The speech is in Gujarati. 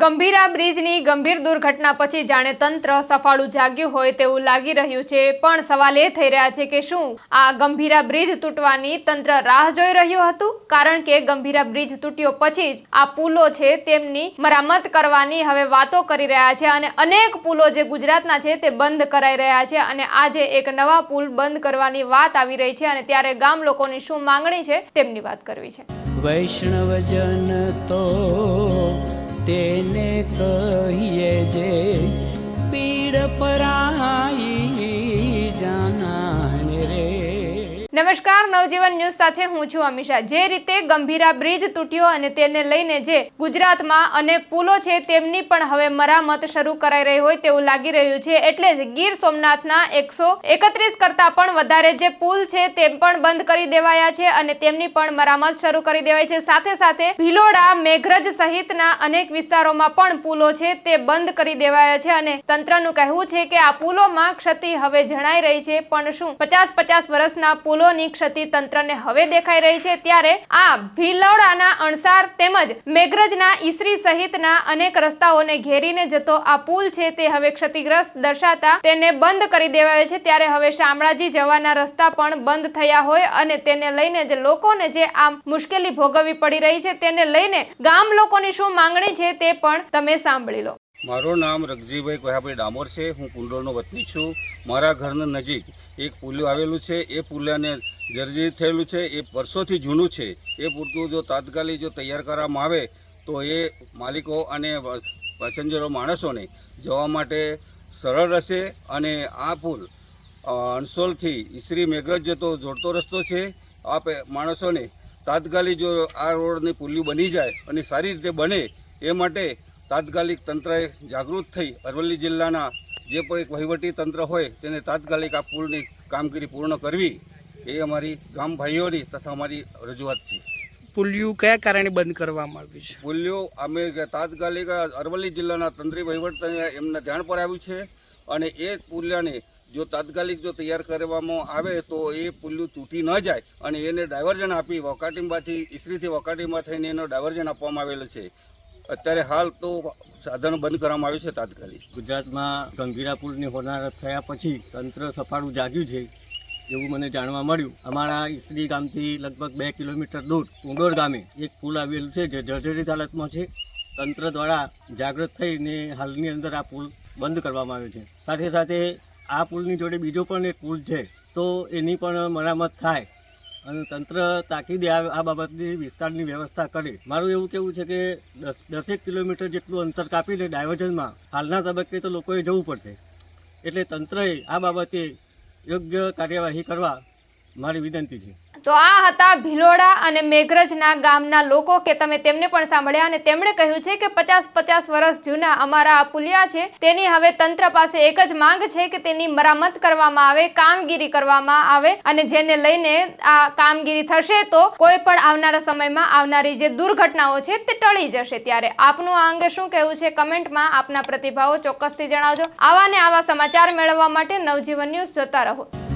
ગંભીરા બ્રિજની ગંભીર દુર્ઘટના પછી જાણે તંત્ર સફાળું જાગ્યું હોય તેવું લાગી રહ્યું છે, પણ સવાલ એ થઈ રહ્યા છે કે શું આ ગંભીરા બ્રિજ તૂટવાની તંત્ર રાહ જોઈ રહ્યું હતું? કારણ કે ગંભીરા બ્રિજ તૂટ્યો પછી જ આ પુલો છે તેમની મરામત કરવાની હવે વાતો કરી રહ્યા છે અને અનેક પુલો જે ગુજરાતના છે તે બંધ કરાઈ રહ્યા છે અને આજે એક નવા પુલ બંધ કરવાની વાત આવી રહી છે અને ત્યારે ગામ લોકોની શું માંગણી છે તેમની વાત કરવી છે. વૈષ્ણવજન તો કહીએ જે પીડ પરાઈ નમસ્કાર, નવજીવન ન્યૂઝ સાથે હું છું અમિશા જે રીતે ગંભીરા બ્રિજ તૂટ્યો અને તેને લઈને જે ગુજરાતમાં અનેક પુલો છે તેમની પણ હવે મરામત શરૂ કરાઈ રહી હોય તેવું લાગી રહ્યું છે. એટલે જ ગીર સોમનાથના એકસો એકત્રીસ કરતા પણ વધારે જે પુલ છે તે પણ બંધ કરી દેવાયા છે અને તેમની પણ મરામત શરૂ કરી દેવાય છે. સાથે સાથે ભિલોડા, મેઘરજ સહિતના અનેક વિસ્તારોમાં પણ પુલો છે તે બંધ કરી દેવાયા છે અને તંત્રનું કહેવું છે કે આ પુલોમાં ક્ષતિ હવે જણાઈ રહી છે. પણ શું પચાસ પચાસ વર્ષના પુલોની ક્ષતિ તંત્રને હવે દેખાઈ રહી છે ત્યારે આ ભીલોડાના અણસાર તેમજ મેઘરજના ઈસરી સહિતના અનેક રસ્તાઓને ઘેરીને જતો આ પુલ છે તે હવે ક્ષતિગ્રસ્ત દર્શાતા તેને બંધ કરી દેવાયો છે. ત્યારે હવે શામળાજી જવાના રસ્તા પણ બંધ થયા હોય અને તેને લઈને જે લોકોને જે આ મુશ્કેલી ભોગવવી પડી રહી છે તેને લઈને ગામ લોકોની શું માંગણી છે તે પણ તમે સાંભળી લો. મારું નામ રગજીભાઈ કોહાભાઈ ડામોર છે. હું કુંડોળનો વતની છું. મારા ઘરની નજીક એક પુલ આવેલું છે. એ પુલને જર્જરિત થયેલું છે. એ વર્ષોથી જૂનું છે. એ પૂરતું જો તાત્કાલિક જો તૈયાર કરવામાં આવે, તો એ માલિકો અને પેસેન્જરો માણસોને જવા માટે સરળ રહેશે અને આ પુલ અણસોલથી ઈસરી મેઘરજ જતો જોડતો રસ્તો છે. આ માણસોને તાત્કાલિક જો આ રોડની પુલ્યું બની જાય અને સારી રીતે બને, એ માટે તાત્કાલિક તંત્રએ જાગૃત થઈ અરવલ્લી જિલ્લાના જે પણ એક વહીવટી તંત્ર હોય તેને તાત્કાલિક આ પુલની કામગીરી પૂર્ણ કરવી એ અમારી ગામ ભાઈઓની તથા અમારી રજૂઆત છે. પુલિયું કયા કારણે બંધ કરવામાં આવ્યું છે? પુલિયો અમે તાત્કાલિક અરવલ્લી જિલ્લાના તંત્રી વહીવટ એમના ધ્યાન પર આવ્યું છે અને એ પુલિયાને જો તાત્કાલિક જો તૈયાર કરવામાં આવે તો એ પુલિયું તૂટી ન જાય અને એને ડાયવર્ઝન આપી વકાટીમાંથી ઈસરીથી વકાટીમાં થઈને એનો ડાયવર્ઝન આપવામાં આવેલું છે. અત્યારે હાલ તો સાધનો બંધ કરવામાં આવ્યું છે તાત્કાલિક. ગુજરાતમાં ગંભીરા પુલની હોનારત થયા પછી તંત્ર સફાળું જાગ્યું છે એવું મને જાણવા મળ્યું. અમારા ઈસરી ગામથી લગભગ બે કિલોમીટર દૂર ઉંડોર ગામે એક પુલ આવેલું છે જે જર્જરિત હાલતમાં છે. તંત્ર દ્વારા જાગૃત થઈને હાલની અંદર આ પુલ બંધ કરવામાં આવ્યો છે. સાથે સાથે આ પુલની જોડે બીજો પણ એક પુલ છે. તો એની પણ મરામત થાય અને તંત્ર તાકીદે આ બાબતની વિસ્તારની વ્યવસ્થા કરે. મારું એવું કેવું છે કે દસ દસેક કિલોમીટર જેટલું અંતર કાપીને ડાયવર્ઝનમાં હાલના તબક્કે તો લોકોએ જવું પડશે. એટલે તંત્રએ આ બાબતે યોગ્ય કાર્યવાહી કરવા મારી વિનંતી છે. તો આ હતા ભિલોડા અને મેઘરજના ગામના લોકો કે તમે તેમને પણ સાંભળ્યા અને તેમણે કહ્યું છે કે પચાસ પચાસ વર્ષ જૂના અમારા આ પુલિયા છે, તેની હવે તંત્ર પાસે એક જ માંગ છે કે તેની મરામત કરવામાં આવે, કામગીરી કરવામાં આવે અને જેને લઈને આ કામગીરી થશે તો કોઈ પણ આવનારા સમયમાં આવનારી જે દુર્ઘટનાઓ છે તે ટળી જશે. ત્યારે આપનું આ અંગે શું કહેવું છે કમેન્ટમાં આપના પ્રતિભાવો ચોક્કસથી જણાવજો. આવા ને આવા સમાચાર મેળવવા માટે નવજીવન ન્યૂઝ જોતા રહો.